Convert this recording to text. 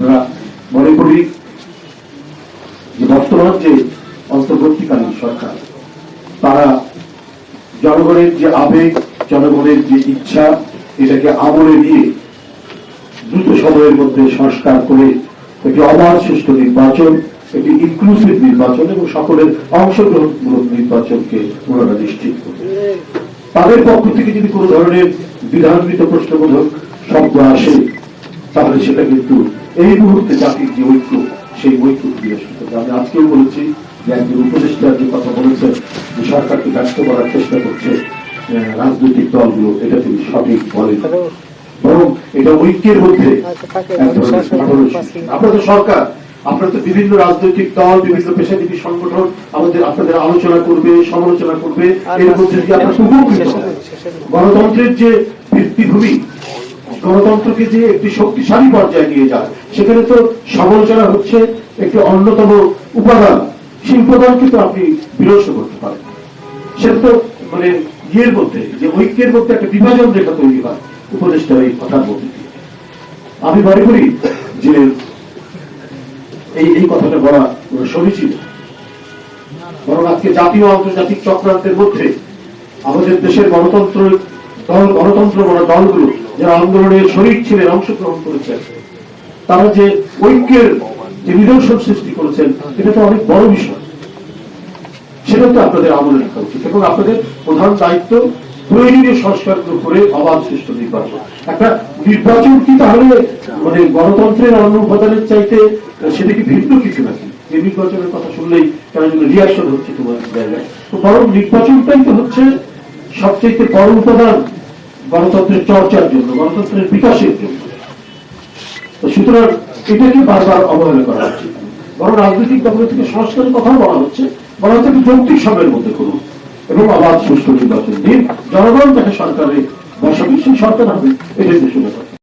আমরা মনে করি যে বর্তমান যে অন্তর্বর্তীকালীন সরকার, তারা জনগণের যে আবেগ, জনগণের যে ইচ্ছা, এটাকে আমলে নিয়ে দ্রুত সময়ের মধ্যে সংস্কার করে একটি অবাধ সুষ্ঠু নির্বাচন, একটি ইনক্লুসিভ নির্বাচন এবং সকলের অংশগ্রহণমূলক নির্বাচনকে ওনারা নিশ্চিত করবে। তাদের পক্ষ থেকে যদি কোনো ধরনের বিধানকৃত প্রশ্নবোধক শব্দ আসে, তাহলে সেটা কিন্তু এই মুহূর্তে জাতির যে ঐক্য, সেই ঐক্য বিনষ্ট করবে আমি আজকেও বলেছি যে একজন উপদেষ্টা যে কথা বলেছেন, যে সরকারকে ব্যস্ত করার চেষ্টা করছে রাজনৈতিক দলগুলো, এটা তিনি সঠিক বলেন। বরং এটা ঐক্যের মধ্যে। আপনারা তো সরকার, আপনারা তো বিভিন্ন রাজনৈতিক দল, বিভিন্ন পেশাজীবী সংগঠন, আমাদের আপনাদের আলোচনা করবে, সমালোচনা করবে, এর মধ্যে গণতন্ত্রের যে ভিত্তিভূমি গণতন্ত্রকে যে একটি শক্তিশালী পর্যায়ে নিয়ে যায় সেখানে তো সমালোচনা হচ্ছে একটি অন্যতম উপাদান। সেই উপাদানকে তো আপনি বিনষ্ট করতে পারেন। সেটা তো মানে ইয়ের মধ্যে, যে ঐক্যের মধ্যে একটা বিভাজন রেখা তৈরি হয় উপদেষ্টার এই কথার মধ্যে দিয়ে। আমি মনে করি যে এই এই কথাটা বলা সমীচীন বরং আজকে জাতীয় আন্তর্জাতিক চক্রান্তের মধ্যে আমাদের দেশের গণতন্ত্র দল, গণতন্ত্র বলা দলগুলো যারা আন্দোলনে শরিক ছিলেন, অংশগ্রহণ করেছেন, তারা যে ঐক্যের যে নিদর্শন সৃষ্টি করেছেন, এটা তো অনেক বড় বিষয়। সেটা তো আপনাদের আমলে রাখা উচিত এবং আপনাদের প্রধান দায়িত্ব প্রয়োজনীয় সংস্কারগুলো করে অবাধ সুষ্ঠু নির্বাচন একটা নির্বাচন কি তাহলে মানে গণতন্ত্রের অন্য উপাদানের চাইতে সেটা কি ভিন্ন কিছু নাকি? যে নির্বাচনের কথা শুনলেই কেন রিয়াকশন হচ্ছে তোমার জায়গায়। তো বরং নির্বাচনটাই তো হচ্ছে সবচেয়ে বড় উপাদান। গণতন্ত্রের চর্চার জন্য, গণতন্ত্রের বিকাশের জন্য। তো সুতরাং এটাকে বারবার অবহেলা করা হচ্ছে বরং রাজনৈতিক দল থেকে সংস্কারের কথাও বলা হচ্ছে বলা হচ্ছে যৌক্তিক সময়ের মধ্যে করুন এবং অবাধ সুষ্ঠু নির্বাচন দিন। জনগণ যাকে সরকারে বসাবে সেই সরকার হবে, এটাই দেশের ব্যাপার